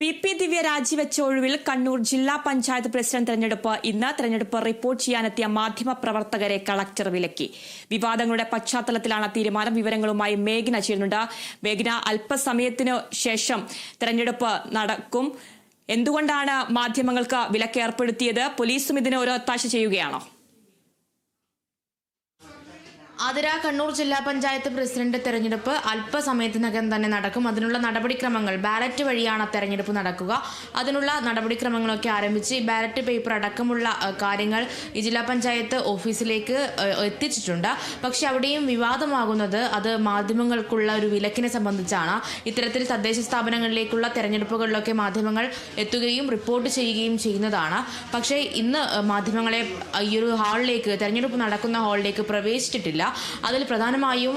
P P ദിവ്യ രാജിവെച്ച ഒഴിവിൽ കണ്ണൂർ ജില്ലാ panchayat president തെരഞ്ഞെടുപ്പ് ഇന്ന് തെരഞ്ഞെടുപ്പ് റിപ്പോർട്ട് ചെയ്യാനെത്തിയ മാധ്യമ പ്രവർത്തകരെ കളക്ടർ വിലക്കി. വിവാദങ്ങളുടെ പശ്ചാത്തലത്തിലാണ് തീരുമാനം. വിവരങ്ങളുമായി മേഘന ചേരുന്നുണ്ട്. മേഘന അല്പസമയത്തിനു ശേഷം തെരഞ്ഞെടുപ്പ് നടക്കും. എന്തുകൊണ്ടാണ് മാധ്യമങ്ങൾക്ക് വിലക്ക് ഏർപ്പെടുത്തിയത്? പോലീസും ഇതിന് ഒരു ഒത്താശ ചെയ്യുകയാണോ? ആതിര കണ്ണൂർ ജില്ലാ പഞ്ചായത്ത് പ്രസിഡന്റ് തെരഞ്ഞെടുപ്പ് അല്പസമയത്തിനകം തന്നെ നടക്കും. അതിനുള്ള നടപടിക്രമങ്ങൾ ബാലറ്റ് വഴിയാണ് തെരഞ്ഞെടുപ്പ് നടക്കുക. അതിനുള്ള നടപടിക്രമങ്ങളൊക്കെ ആരംഭിച്ച് ബാലറ്റ് പേപ്പർ അടക്കമുള്ള കാര്യങ്ങൾ ഈ ജില്ലാ പഞ്ചായത്ത് ഓഫീസിലേക്ക് എത്തിച്ചിട്ടുണ്ട്. പക്ഷെ അവിടെയും വിവാദമാകുന്നത് അത് മാധ്യമങ്ങൾക്കുള്ള ഒരു വിലക്കിനെ സംബന്ധിച്ചാണ്. ഇത്തരത്തിൽ തദ്ദേശ സ്ഥാപനങ്ങളിലേക്കുള്ള തെരഞ്ഞെടുപ്പുകളിലൊക്കെ മാധ്യമങ്ങൾ എത്തുകയും റിപ്പോർട്ട് ചെയ്യുകയും ചെയ്യുന്നതാണ്. പക്ഷേ ഇന്ന് മാധ്യമങ്ങളെ ഈ ഒരു ഹാളിലേക്ക് തെരഞ്ഞെടുപ്പ് നടക്കുന്ന ഹാളിലേക്ക് പ്രവേശിച്ചിട്ടില്ല. അതിൽ പ്രധാനമായും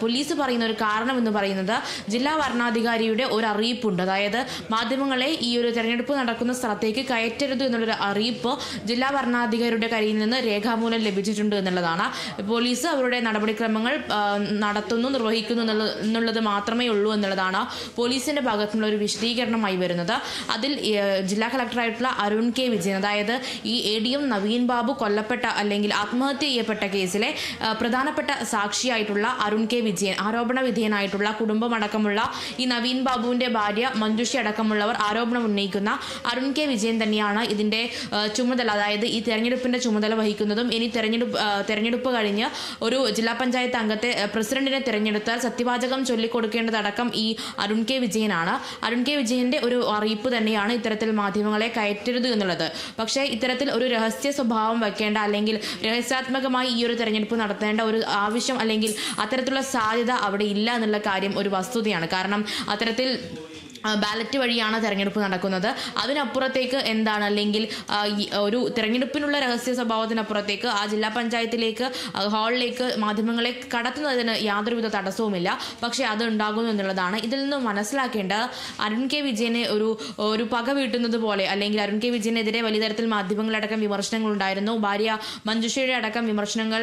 പോലീസ് പറയുന്ന ഒരു കാരണം എന്ന് പറയുന്നത് ജില്ലാ വരണാധികാരിയുടെ ഒരു അറിയിപ്പുണ്ട് അതായത് മാധ്യമങ്ങളെ ഈ ഒരു തെരഞ്ഞെടുപ്പ് നടക്കുന്ന സ്ഥലത്തേക്ക് കയറ്റരുത് എന്നുള്ളൊരു അറിയിപ്പ് ജില്ലാ വരണാധികാരിയുടെ കയ്യിൽ നിന്ന് രേഖാമൂലം ലഭിച്ചിട്ടുണ്ട് എന്നുള്ളതാണ്. പോലീസ് അവരുടെ നടപടിക്രമങ്ങൾ നടത്തുന്നു നിർവഹിക്കുന്നു എന്നുള്ളത് മാത്രമേ ഉള്ളൂ എന്നുള്ളതാണ് പോലീസിന്റെ ഭാഗത്തുനിന്നുള്ള ഒരു വിശദീകരണമായി വരുന്നത്. അതിൽ ജില്ലാ കളക്ടറായിട്ടുള്ള അരുൺ കെ. വിജയൻ അതായത് ഈ A D M Naveen Babu കൊല്ലപ്പെട്ട അല്ലെങ്കിൽ ആത്മഹത്യ ചെയ്യപ്പെട്ട കേസിലെ ആ, പ്രധാനപ്പെട്ട സാക്ഷിയായിട്ടുള്ള അരുൺ കെ വിജയൻ ആരോപണ വിധേയനായിട്ടുള്ള കുടുംബമടക്കമുള്ള ഈ നവീൻ ബാബുവിന്റെ ഭാര്യ മഞ്ജുഷി അടക്കമുള്ളവർ ആരോപണം ഉന്നയിക്കുന്ന അരുൺ കെ വിജയൻ തന്നെയാണ് ഇതിന്റെ ചുമതല അതായത് ഈ തെരഞ്ഞെടുപ്പിന്റെ ചുമതല വഹിക്കുന്നതും ഇനി തെരഞ്ഞെടുപ്പ് തെരഞ്ഞെടുപ്പ് കഴിഞ്ഞ് ഒരു ജില്ലാ പഞ്ചായത്ത് അംഗത്തെ പ്രസിഡന്റിനെ തെരഞ്ഞെടുത്ത് സത്യവാചകം ചൊല്ലിക്കൊടുക്കേണ്ടതടക്കം ഈ അരുൺ കെ വിജയനാണ്. അരുൺ കെ വിജയന്റെ ഒരു അറിയിപ്പ് തന്നെയാണ് ഇത്തരത്തിൽ മാധ്യമങ്ങളെ കയറ്റരുത് എന്നുള്ളത്. പക്ഷേ ഇത്തരത്തിൽ ഒരു രഹസ്യ സ്വഭാവം വെക്കേണ്ട അല്ലെങ്കിൽ രഹസ്യാത്മകമായി ഈ ഒരു തെരഞ്ഞെടുപ്പ് നടത്തേണ്ട ഒരു ആവശ്യം അല്ലെങ്കിൽ അത്തരത്തിലുള്ള സാധ്യത അവിടെ ഇല്ല എന്നുള്ള കാര്യം ഒരു വസ്തുതയാണ്. കാരണം അത്തരത്തിൽ ബാലറ്റ് വഴിയാണ് തെരഞ്ഞെടുപ്പ് നടക്കുന്നത്. അതിനപ്പുറത്തേക്ക് എന്താണ്? അല്ലെങ്കിൽ ഒരു തെരഞ്ഞെടുപ്പിനുള്ള രഹസ്യ സ്വഭാവത്തിനപ്പുറത്തേക്ക് ആ ജില്ലാ പഞ്ചായത്തിലേക്ക് ഹാളിലേക്ക് മാധ്യമങ്ങളെ കടത്തുന്നതിന് യാതൊരുവിധ തടസ്സവുമില്ല. പക്ഷേ അത് ഉണ്ടാകുന്നു എന്നുള്ളതാണ് ഇതിൽ നിന്ന് മനസ്സിലാക്കേണ്ട അരുൺ കെ വിജയനെ ഒരു ഒരു പക വീട്ടുന്നത് പോലെ അല്ലെങ്കിൽ അരുൺ കെ വിജയനെതിരെ വലിയ തരത്തിൽ മാധ്യമങ്ങളടക്കം വിമർശനങ്ങൾ ഉണ്ടായിരുന്നു. ഭാര്യ മഞ്ജുഷയുടെ അടക്കം വിമർശനങ്ങൾ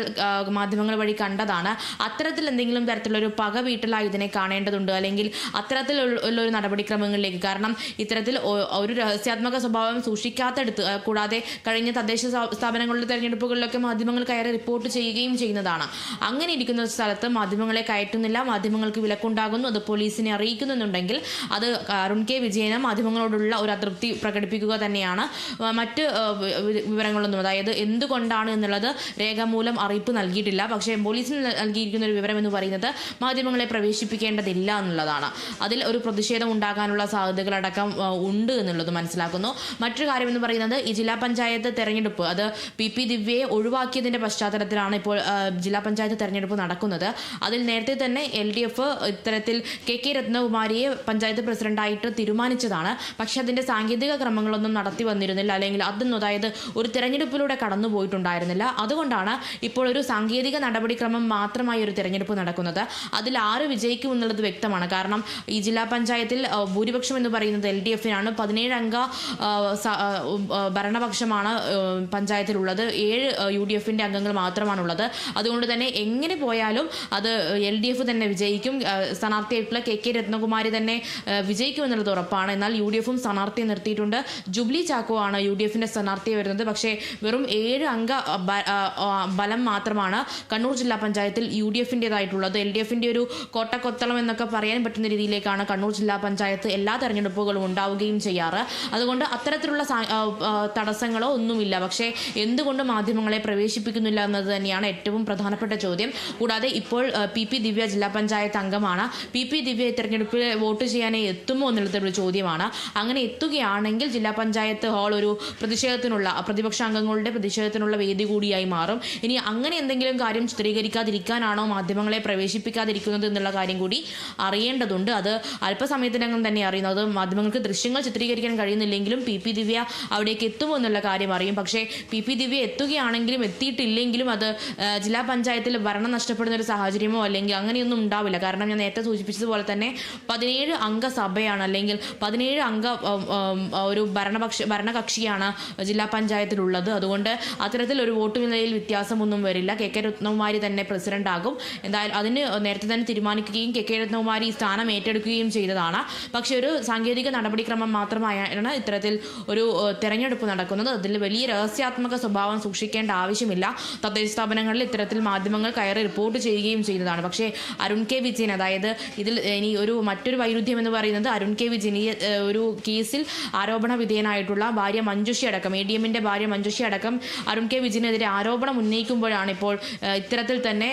മാധ്യമങ്ങൾ വഴി കണ്ടതാണ്. അത്തരത്തിൽ എന്തെങ്കിലും തരത്തിലുള്ള ഒരു പക വീട്ടലായി ഇതിനെ കാണേണ്ടതുണ്ട്. അല്ലെങ്കിൽ അത്തരത്തിലുള്ള ഒരു ഒരു നടപടിക്രമങ്ങളിലേക്ക് കാരണം ഇത്തരത്തിൽ ഒരു രഹസ്യാത്മക സ്വഭാവം സൂക്ഷിക്കാത്തടുത്ത് കൂടാതെ കഴിഞ്ഞ തദ്ദേശ സ്ഥാ- സ്ഥാപനങ്ങളുടെ തെരഞ്ഞെടുപ്പുകളിലൊക്കെ മാധ്യമങ്ങൾ കയറി റിപ്പോർട്ട് ചെയ്യുകയും ചെയ്യുന്നതാണ്. അങ്ങനെ ഇരിക്കുന്ന സ്ഥലത്ത് മാധ്യമങ്ങളെ കയറ്റുന്നില്ല മാധ്യമങ്ങൾക്ക് വിലക്കുണ്ടാകുന്നു അത് പോലീസിനെ അറിയിക്കുന്നുണ്ടെങ്കിൽ അത് അരുൺ കെ വിജയന് മാധ്യമങ്ങളോടുള്ള ഒരു അതൃപ്തി പ്രകടിപ്പിക്കുക തന്നെയാണ്. മറ്റ് വിവരങ്ങളൊന്നും അതായത് എന്തുകൊണ്ടാണ് എന്നുള്ളത് രേഖമൂലം അറിയിപ്പ് നൽകിയിട്ടില്ല. പക്ഷേ പോലീസിന് നൽ- നൽകിയിരിക്കുന്ന ഒരു വിവരം എന്ന് പറയുന്നത് മാധ്യമങ്ങളെ പ്രവേശിപ്പിക്കേണ്ടതില്ല എന്നുള്ളതാണ്. അതിൽ ഒരു പ്രതിഷേധം ഉണ്ടാകാനുള്ള സാധ്യതകളടക്കം ഉണ്ട് എന്നുള്ളത് മനസ്സിലാക്കുന്നു. മറ്റൊരു കാര്യം എന്ന് പറയുന്നത് ഈ ജില്ലാ പഞ്ചായത്ത് തെരഞ്ഞെടുപ്പ് അത് പി പി ദിവ്യയെ ഒഴിവാക്കിയതിന്റെ പശ്ചാത്തലത്തിലാണ് ഇപ്പോൾ ജില്ലാ പഞ്ചായത്ത് തെരഞ്ഞെടുപ്പ് നടക്കുന്നത്. അതിൽ നേരത്തെ തന്നെ എൽ ഡി എഫ് ഇത്തരത്തിൽ കെ കെ രത്നകുമാരിയെ പഞ്ചായത്ത് പ്രസിഡന്റായിട്ട് തീരുമാനിച്ചതാണ്. പക്ഷെ അതിന്റെ സാങ്കേതിക ക്രമങ്ങളൊന്നും നടത്തി വന്നിരുന്നില്ല. അല്ലെങ്കിൽ അതൊന്നും അതായത് ഒരു തെരഞ്ഞെടുപ്പിലൂടെ കടന്നു പോയിട്ടുണ്ടായിരുന്നില്ല. അതുകൊണ്ടാണ് ഇപ്പോൾ ഒരു സാങ്കേതിക നടപടിക്രമം മാത്രമായി ഒരു തെരഞ്ഞെടുപ്പ് നടക്കുന്നത്. അതിൽ ആര് വിജയിക്കും എന്നുള്ളത് വ്യക്തമാണ്. കാരണം ഈ ജില്ലാ പഞ്ചായത്തിൽ ഭൂരിപക്ഷം എന്ന് പറയുന്നത് എൽ ഡി എഫിനാണ്. പതിനേഴ് അംഗ ഭരണപക്ഷമാണ് പഞ്ചായത്തിലുള്ളത്. ഏഴ് യു ഡി എഫിന്റെ അംഗങ്ങൾ മാത്രമാണുള്ളത്. അതുകൊണ്ട് തന്നെ എങ്ങനെ പോയാലും അത് എൽ ഡി എഫ് തന്നെ വിജയിക്കും. സ്ഥാനാർത്ഥിയായിട്ടുള്ള കെ കെ രത്നകുമാരി തന്നെ വിജയിക്കുമെന്നുള്ളത് ഉറപ്പാണ്. എന്നാൽ യു ഡി എഫും സ്ഥാനാർത്ഥിയെ നിർത്തിയിട്ടുണ്ട്. ജുബ്ലി ചാക്കോ ആണ് യു ഡി എഫിന്റെ സ്ഥാനാർത്ഥിയെ വരുന്നത്. പക്ഷേ വെറും ഏഴ് അംഗ ബലം മാത്രമാണ് കണ്ണൂർ ജില്ലാ പഞ്ചായത്തിൽ യു ഡി എഫിന്റെതായിട്ടുള്ളത് എൽ ഡി എഫിന്റെ ഒരു കോട്ടക്കൊത്തളം എന്നൊക്കെ പറയാൻ പറ്റുന്ന രീതിയിലേക്കാണ് കണ്ണൂർ ജില്ലാ പഞ്ചായത്ത് എല്ലാ തെരഞ്ഞെടുപ്പുകളും ഉണ്ടാവുകയും ചെയ്യാറ്. അതുകൊണ്ട് അത്തരത്തിലുള്ള തടസ്സങ്ങളോ ഒന്നുമില്ല. പക്ഷേ എന്തുകൊണ്ട് മാധ്യമങ്ങളെ പ്രവേശിപ്പിക്കുന്നില്ല എന്നത് തന്നെയാണ് ഏറ്റവും പ്രധാനപ്പെട്ട ചോദ്യം. കൂടാതെ ഇപ്പോൾ പി പി ദിവ്യ ജില്ലാ പഞ്ചായത്ത് അംഗമാണ്. പി പി ദിവ്യ തെരഞ്ഞെടുപ്പിൽ വോട്ട് ചെയ്യാനേ എത്തുമോ എന്നുള്ളത് ഒരു ചോദ്യമാണ്. അങ്ങനെ എത്തുകയാണെങ്കിൽ ജില്ലാ പഞ്ചായത്ത് ഹാൾ ഒരു പ്രതിഷേധത്തിനുള്ള പ്രതിപക്ഷ അംഗങ്ങളുടെ പ്രതിഷേധത്തിനുള്ള വേദി കൂടിയായി മാറും. ഇനി അങ്ങനെ എന്തെങ്കിലും കാര്യം ചിത്രീകരിക്കാതിരിക്കാനാണോ മാധ്യമങ്ങളെ പ്രവേശിപ്പിക്കാതിരിക്കുന്നത് എന്നുള്ള കാര്യം കൂടി അറിയേണ്ടതുണ്ട്. അത് അല്പസമയത്തിനകം തന്നെ അറിയുന്നത് മാധ്യമങ്ങൾക്ക് ദൃശ്യങ്ങൾ ചിത്രീകരിക്കാൻ കഴിയുന്നില്ലെങ്കിലും പി പി ദിവ്യ അവിടേക്ക് എത്തുമോ എന്നുള്ള കാര്യം അറിയും. പക്ഷേ പി പി ദിവ്യ എത്തുകയാണെങ്കിലും എത്തിയിട്ടില്ലെങ്കിലും അത് ജില്ലാ പഞ്ചായത്തിൽ ഭരണം നഷ്ടപ്പെടുന്ന ഒരു സാഹചര്യമോ അല്ലെങ്കിൽ അങ്ങനെയൊന്നും ഉണ്ടാവില്ല. കാരണം ഞാൻ നേരത്തെ സൂചിപ്പിച്ചതുപോലെ തന്നെ പതിനേഴ് അംഗ സഭയാണ് അല്ലെങ്കിൽ പതിനേഴ് അംഗ ഒരു ഭരണപക്ഷ ഭരണകക്ഷിയാണ് ജില്ലാ പഞ്ചായത്തിലുള്ളത്. അതുകൊണ്ട് അത്തരത്തിൽ ഒരു വോട്ട് നിലയിൽ വ്യത്യാസമൊന്നും വരില്ല. കെ കെ രത്നകുമാരി തന്നെ പ്രസിഡന്റ് ആകും എന്തായാലും അതിന് നേരത്തെ തന്നെ തീരുമാനിക്കുകയും കെ കെ രത്നകുമാരി സ്ഥാനം ഏറ്റെടുക്കുകയും ചെയ്തതാണ്. പക്ഷേ ഒരു സാങ്കേതിക നടപടിക്രമം മാത്രമായാണ് ഇത്തരത്തിൽ ഒരു തെരഞ്ഞെടുപ്പ് നടക്കുന്നത്. അതിൽ വലിയ രഹസ്യാത്മക സ്വഭാവം സൂക്ഷിക്കേണ്ട ആവശ്യമില്ല. തദ്ദേശ സ്ഥാപനങ്ങളിൽ ഇത്തരത്തിൽ മാധ്യമങ്ങൾ കയറി റിപ്പോർട്ട് ചെയ്യുകയും ചെയ്യുന്നതാണ്. പക്ഷേ അരുൺ കെ വിജയൻ അതായത് ഇതിൽ ഇനി ഒരു മറ്റൊരു വൈരുദ്ധ്യം എന്ന് പറയുന്നത് അരുൺ കെ വിജയൻ ഒരു കേസിൽ ആരോപണ വിധേയനായിട്ടുള്ള ഭാര്യ മഞ്ജുഷി അടക്കം എ ഡി എമ്മിന്റെ ഭാര്യ മഞ്ജുഷി അടക്കം അരുൺ കെ വിജയനെതിരെ ആരോപണം ഉന്നയിക്കുമ്പോഴാണ് ഇപ്പോൾ ഇത്തരത്തിൽ തന്നെ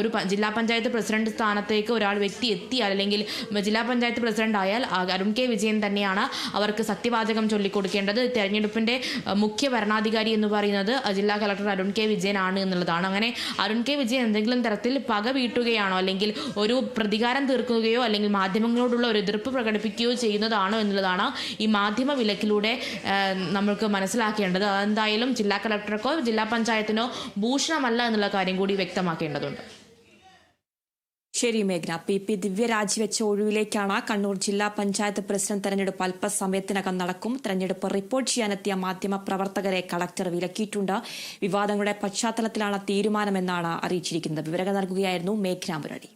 ഒരു ജില്ലാ പഞ്ചായത്ത് പ്രസിഡന്റ് സ്ഥാനത്തേക്ക് ഒരാൾ വ്യക്തി എത്തിയാൽ അല്ലെങ്കിൽ ജില്ലാ പഞ്ചായത്ത് പ്രസിഡന്റ് ആ അരുൺ കെ. വിജയൻ തന്നെയാണ് അവർക്ക് സത്യവാചകം ചൊല്ലിക്കൊടുക്കേണ്ടത്. തെരഞ്ഞെടുപ്പിന്റെ മുഖ്യ ഭരണാധികാരി എന്ന് പറയുന്നത് ജില്ലാ കളക്ടർ അരുൺ കെ. വിജയൻ ആണ് എന്നുള്ളതാണ്. അങ്ങനെ അരുൺ കെ. വിജയൻ എന്തെങ്കിലും തരത്തിൽ പക വീട്ടുകയാണോ അല്ലെങ്കിൽ ഒരു പ്രതികാരം തീർക്കുകയോ അല്ലെങ്കിൽ മാധ്യമങ്ങളോടുള്ള ഒരു എതിർപ്പ് പ്രകടിപ്പിക്കുകയോ ചെയ്യുന്നതാണോ എന്നുള്ളതാണ് ഈ മാധ്യമ വിലക്കിലൂടെ നമ്മൾക്ക് മനസ്സിലാക്കേണ്ടത്. അതെന്തായാലും ജില്ലാ കളക്ടർക്കോ ജില്ലാ പഞ്ചായത്തിനോ ഭൂഷണമല്ല എന്നുള്ള കാര്യം കൂടി വ്യക്തമാക്കേണ്ടതുണ്ട്. ശരി മേഘ്ന. പി. പി. ദിവ്യ രാജിവെച്ച ഒഴിവിലേക്കാണ് കണ്ണൂർ ജില്ലാ പഞ്ചായത്ത് പ്രസിഡന്റ് തെരഞ്ഞെടുപ്പ് അല്പസമയത്തിനകം നടക്കും. തെരഞ്ഞെടുപ്പ് റിപ്പോർട്ട് ചെയ്യാനെത്തിയ മാധ്യമ പ്രവർത്തകരെ കളക്ടർ വിലക്കിയിട്ടുണ്ട്. വിവാദങ്ങളുടെ പശ്ചാത്തലത്തിലാണ് തീരുമാനമെന്നാണ് അറിയിച്ചിരിക്കുന്നത്. വിവരങ്ങൾ നൽകുകയായിരുന്നു മേഘ്ന മുരളി.